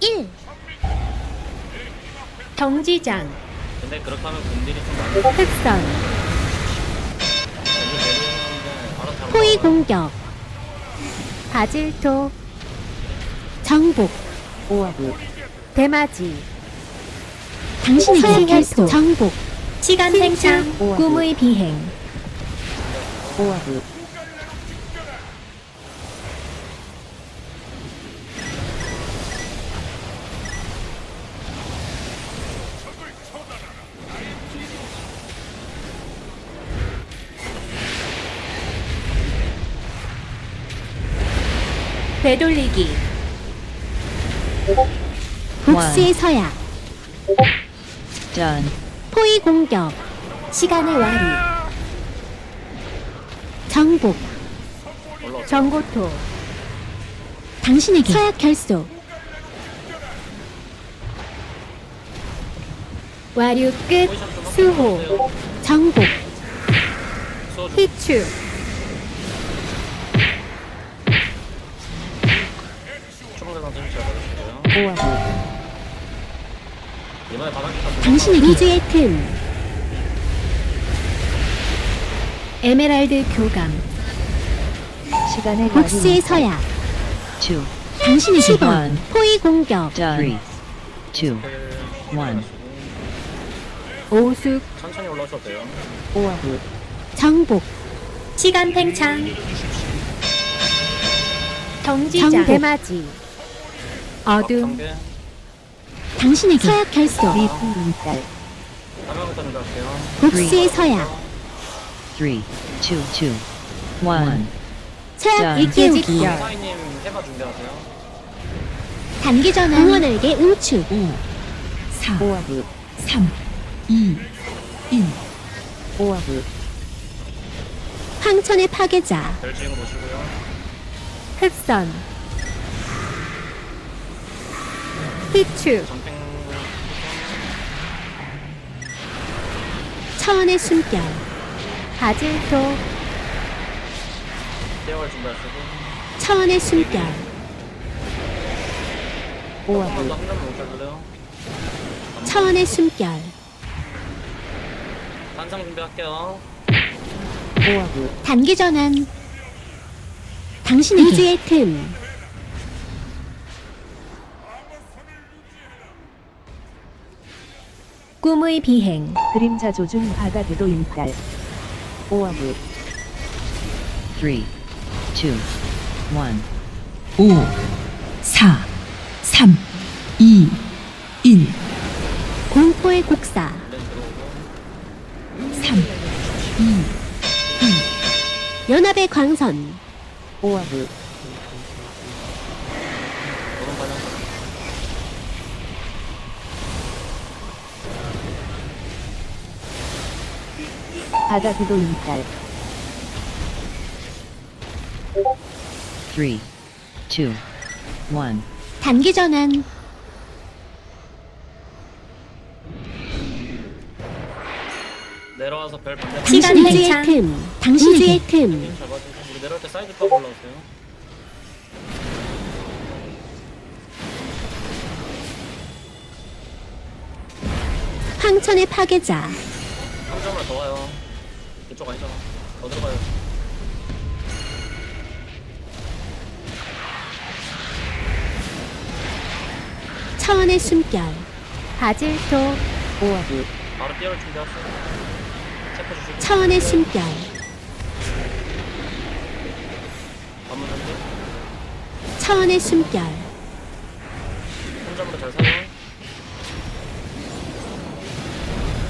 1 정지장. 근데 그렇게 하면 분들이 좀 많이 흑선. 내리는데 알아서 거예요. 공격. 바질토. 정복. 오아브 대마지. 당신에게 서약결소 정복. 시간 오아브. 꿈의 비행. 오아브 되돌리기. 복수의 서약 done 포위 공격. 시간의 와리. 정복. 정고토. 당신에게. 서약 결속. 와류 끝. 수호. 정복. 희추 당신 루즈의 틈. 에메랄드 교감. 시간의 복수의 서약 2 당신의 시범. 포위 공격. done. 오숙 천천히 올라오셔도 돼요. 5 정복. 시간 팽창. 정지장 대마지 어둠 당신에게 서약 결속. 준비할게요. 복수의 서약. One. 서약 자. 일깨우기. 사인님 해봐 준비하세요. 단기 전환. 응원에게 응축. 오. 사 오아브 삼이일 오아브 황천의 파괴자. 별지금 보시고요. 흡선 전팽 차원의 숨결. 바질토 차원의 숨결. 한번더 오아브 한 점만 못 잡을래요? 차원의 숨결. 단상 준비할게요. 단기 전환. 당신에게. 우주의 틈 꿈의 비행. 그림자 조준 바다 궤도 인달. 오아브 three two one. 5, 4, 3, 2, 1, 공포의 곡사. 렌 들어오고 3, 연합의 광선. 오아브 오른 반영 바다 궤도 인달 three two one. 단기 전환. 내려와서 별 반대 시간 우주의 틈. 당신에게 우주의 틈 잘 봐주세요. 우리 내려올 때 사이드 타고 올라오세요. 황천의 파괴자. 이쪽 아니잖아. 더 들어가요. 차원의 숨결 바질토 오아브 바로 뛰어올 준비하세요. 체크 주시고. 차원의 숨결 관문 준비. 차원의 숨결 한 점으로 잘 사용.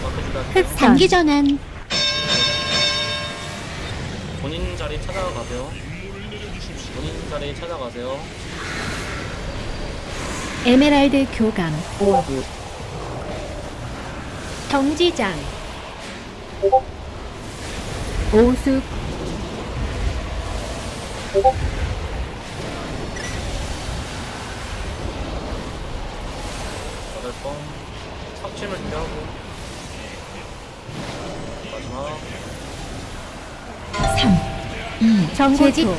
마크 준비하세요. 흡선 단기 전환 본인 자리 찾아가세요. 본인 자리 찾아가세요. 에메랄드 교감 정지장 오숙 여덟 번. 섭침을 준비하고. 마지막. 저것도 하시고.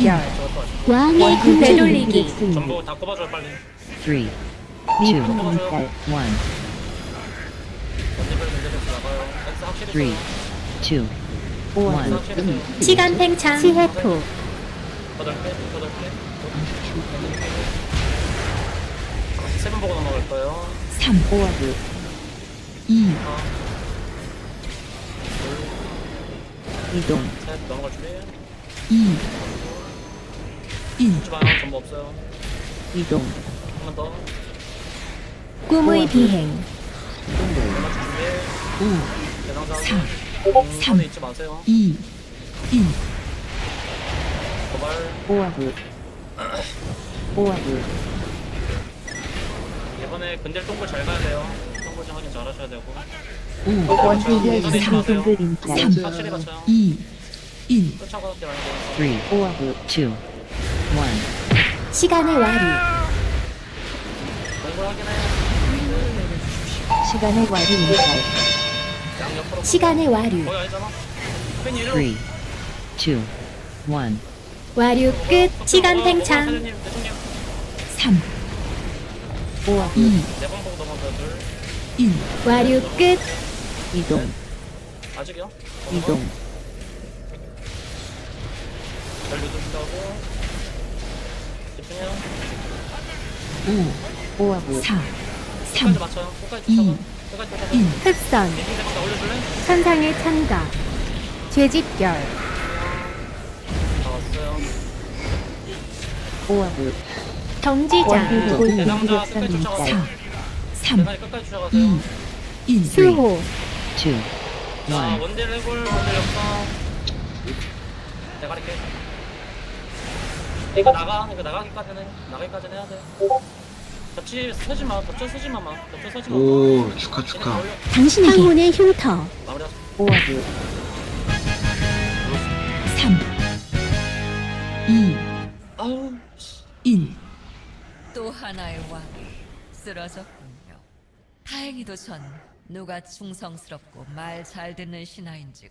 왕의 원투 되돌리기 전부 다 꼽아줘요 빨리. three 밀품 인살 1, 언제별 문제에서 나가요. X 확실히 3, 써요. 2, X 1. 확실히. 시간 팽창 시해토 여덟 개, 여덟 개. 세번 보고 넘어갈 거예요. 3, 오아브 2, 하나, 이동 셋, 넘어갈 준비. 2, 1. 하지 마요. 전부 없어요. 이동 한번 더. 꿈의 비행 얼마 준비. 5, 대상자. 4, 음, 삼. 손에 잊지 마세요. 2, 1. 도발. 오아브 오아브 이번에 근딜 동굴 잘 가야 돼요. 동굴 좀 확인 잘 하셔야 되고. 5, 원딜 손에 잊지 밀품 마세요. 동글 인살 삼. 확실히 맞춰요. 2, 1. 쫓아가서 딜 아니고. 3 오아브 2 1 시간의 와류. 시간의 와류 인살 양 옆으로. 시간의 와류 거기 아니잖아. 팬 이름. 3 2 1 와류 끝 시간 팽창 사장님, 대통령. 3, 오아브 2, 네번 보고 넘어가요. 둘. 1. 와류 끝 이동 아직이요? 이동 잘 누르시라고. 집중해요. 5, 오아브 4, 끝까지 3, 맞춰요. 끝까지 이, 쫓아가. 끝까지 쫓아가. 1. 흑선. 올려줄래? 천상의 찬가 죄집결 다 왔어요. 오아브 원딜 정지장 동글 대상자 끝까지 인살 4, 3, 대단히 끝까지 쫓아가세요. 2, 1. 수호 2 1 자, 원딜 레골, 원딜 역성. 대가리 깨. 이거 나가. 이거 나가기까지는 나가기까지는 해야 돼. 덮치 서지 마. 덮쳐 서지 마. 마. 덮쳐 서지 마. 오 축하 축하. 당신에게 행운의 흉터 마무리하자. 오아브 3, 2, 아우. 1. 또 하나의 왕이 쓰러졌군요. 다행히도 전 누가 충성스럽고 말 잘 듣는 신하인지